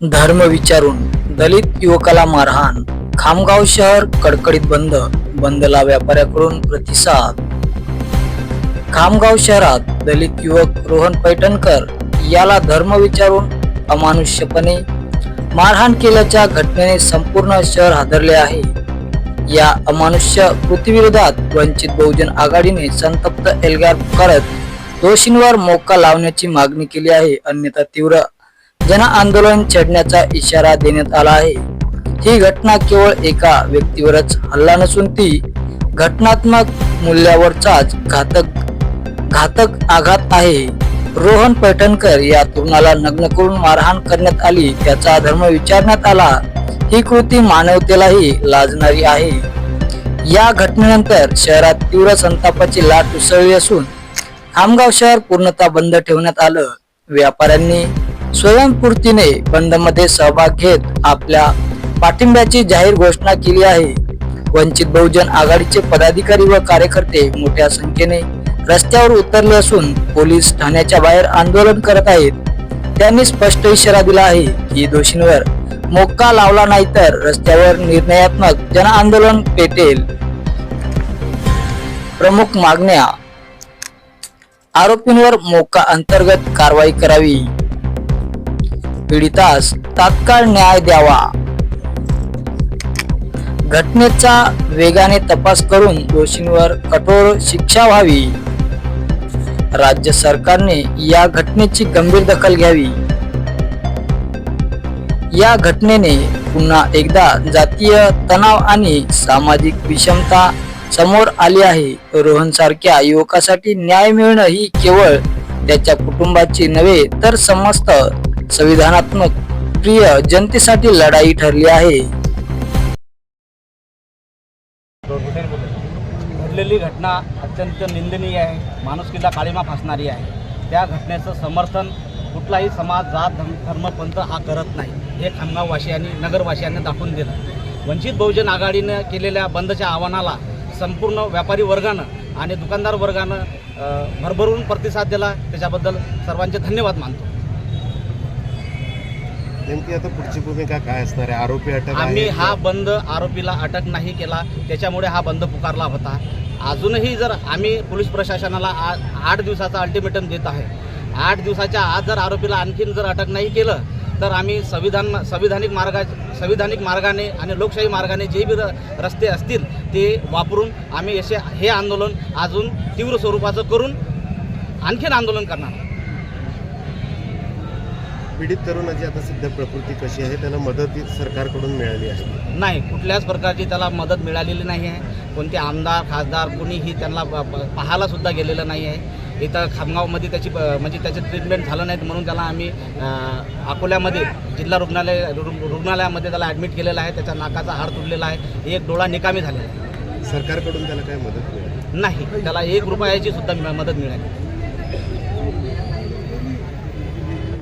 धर्म विचारून दलित युवकाला मारहाण. खामगाव शहर कडकडीत बंद बंदला व्यापाऱ्याकडून प्रतिसाद. खामगाव शहरात दलित युवक रोहन पैठणकर याला धर्म विचारून अमानुष्यपणे मारहाण केल्याच्या घटनेने संपूर्ण शहर हादरले आहे. या अमानुष्य कृतीविरोधात वंचित बहुजन आघाडीने संतप्त एल्गार करत दोषींवर मोका लावण्याची मागणी केली आहे. अन्यथा तीव्र जन आंदोलन छेडण्याचा इशारा देण्यात आला आहे. ही घटना केवळ एका व्यक्तीवरच हल्ला नसून ती घटनात्मक मूल्यावरचाच घातक घातक आघात आहे. रोहन पैठणकर या तरुणाला नग्न करून मारहाण करण्यात आली त्याचा धर्म विचारण्यात आला. ही कृती मानवतेलाही लाजणारी आहे. या घटनेनंतर शहरात तीव्र संतापाची लाट उसळली असून खामगाव शहर पूर्णतः बंद ठेवण्यात आलं. व्यापाऱ्यांनी स्वयंपूर्तीने बंदमध्ये सहभाग घेत आपल्या पाठिंब्याची जाहीर घोषणा केली आहे. वंचित बहुजन आघाडीचे पदाधिकारी व कार्यकर्ते मोठ्या संख्येने रस्त्यावर उतरले असून पोलीस ठाण्याच्या बाहेर आंदोलन करत आहेत. त्यांनी स्पष्ट इशारा दिला आहे की दोषींवर मोक्का लावला नाही तर रस्त्यावर निर्णयात्मक जन आंदोलन पेटेल. प्रमुख मागण्या आरोपींवर मोका अंतर्गत कारवाई करावी. पीडितास तात्काळ न्याय द्यावा. घटनेचा वेगाने तपास करून दोषींवर कठोर शिक्षा व्हावी. राज्य सरकारने या घटनेची गंभीर दखल घ्यावी. या घटनेने पुन्हा एकदा जातीय तणाव आणि सामाजिक विषमता समोर आली आहे. रोहन सारख्या युवकासाठी न्याय मिळणं ही केवळ त्याच्या कुटुंबाची नव्हे तर समस्त संविधानात्मक प्रिय जनतेसाठी लढाई ठरली आहे. घडलेली घटना अत्यंत निंदनीय आहे. माणुसकीला काळीमा फासणारी आहे. त्या घटनेचं समर्थन कुठलाही समाज जात धर्म धर्मपंथ हा करत नाही. हे खामगाववासियांनी नगरवासियांनी दाखवून दिलं. वंचित बहुजन आघाडीनं केलेल्या बंदच्या आव्हानाला संपूर्ण व्यापारी वर्गानं आणि दुकानदार वर्गानं भरभरून प्रतिसाद दिला. त्याच्याबद्दल सर्वांचे धन्यवाद मानतो. नेमकी आता पुढची भूमिका काय असणार आहे? आरोपी अटक आम्ही हा बंद आरोपीला अटक नाही केला. त्याच्यामुळे हा बंद पुकारला होता. अजूनही जर आम्ही पोलीस प्रशासनाला आठ दिवसाचा अल्टिमेटम देत आहे. आठ दिवसाच्या आत जर आरोपीला आणखीन जर अटक नाही केलं तर आम्ही संविधान संविधानिक मार्गा संविधानिक मार्गाने आणि लोकशाही मार्गाने जे बी रस्ते असतील ते वापरून आम्ही असे हे आंदोलन अजून तीव्र स्वरूपाचं करून आणखीन आंदोलन करणार. पीडित तरुणाची आता सध्या प्रकृती कशी आहे? त्याला मदत सरकारकडून मिळाली आहे. नाही कुठल्याच प्रकारची त्याला मदत मिळालेली नाही आहे. कोणते आमदार खासदार कोणीही त्यांना पाहायला सुद्धा गेलेलं नाही आहे. इथं खामगावमध्ये त्याची म्हणजे त्याचे ट्रीटमेंट झालं नाहीत म्हणून त्याला आम्ही अकोल्यामध्ये जिल्हा रुग्णालय रुग्णालयामध्ये त्याला ॲडमिट केलेलं आहे. त्याच्या नाकाचा हाड तुटलेला आहे. एक डोळा निकामी झालेला आहे. सरकारकडून त्याला काय मदत मिळाली? नाही त्याला एक रुपयाची सुद्धा मदत मिळाली